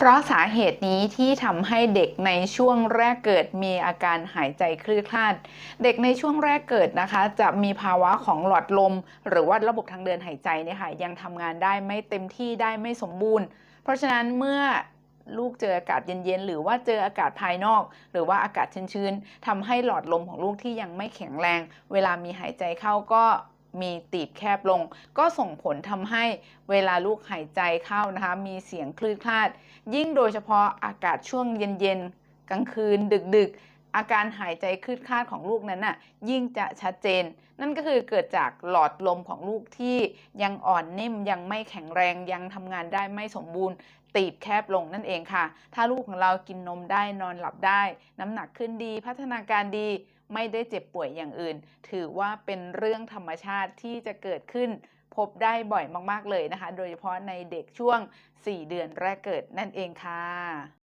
เพราะสาเหตุนี้ที่ทำให้เด็กในช่วงแรกเกิดมีอาการหายใจคลืดคลาด เด็กในช่วงแรกเกิดนะคะ จะมีภาวะของหลอดลม หรือว่าระบบทางเดินหายใจเนี่ยค่ะยังทำงานได้ไม่เต็มที่ได้ไม่สมบูรณ์ เพราะฉะนั้นเมื่อลูกเจออากาศเย็นๆ หรือว่าเจออากาศภายนอก หรือว่าอากาศชื้นๆทำให้หลอดลมของลูกที่ยังไม่แข็งแรง เวลามีหายใจเข้าก็ มีตีบแคบลง ก็ส่งผลทำให้เวลาลูกหายใจเข้านะคะ มีเสียงคลืดคลาด ยิ่งโดยเฉพาะอากาศช่วงเย็นๆ กลางคืนดึกๆ อาการหายใจคืดคลาดของลูกนั้นน่ะยิ่งจะชัดเจน นั่นก็คือเกิดจากหลอดลมของลูกที่ยังอ่อนนิ่มยังไม่แข็งแรงยังทำงานได้ไม่สมบูรณ์ ตีบแคบลงนั่นเองค่ะ ถ้าลูกของเรากินนมได้นอนหลับได้ น้ำหนักขึ้นดีพัฒนาการดีไม่ได้เจ็บป่วยอย่างอื่น ถือว่าเป็นเรื่องธรรมชาติที่จะเกิดขึ้น พบได้บ่อยมากๆเลยนะคะ โดยเฉพาะในเด็กช่วง 4 เดือนแรกเกิดนั่นเองค่ะ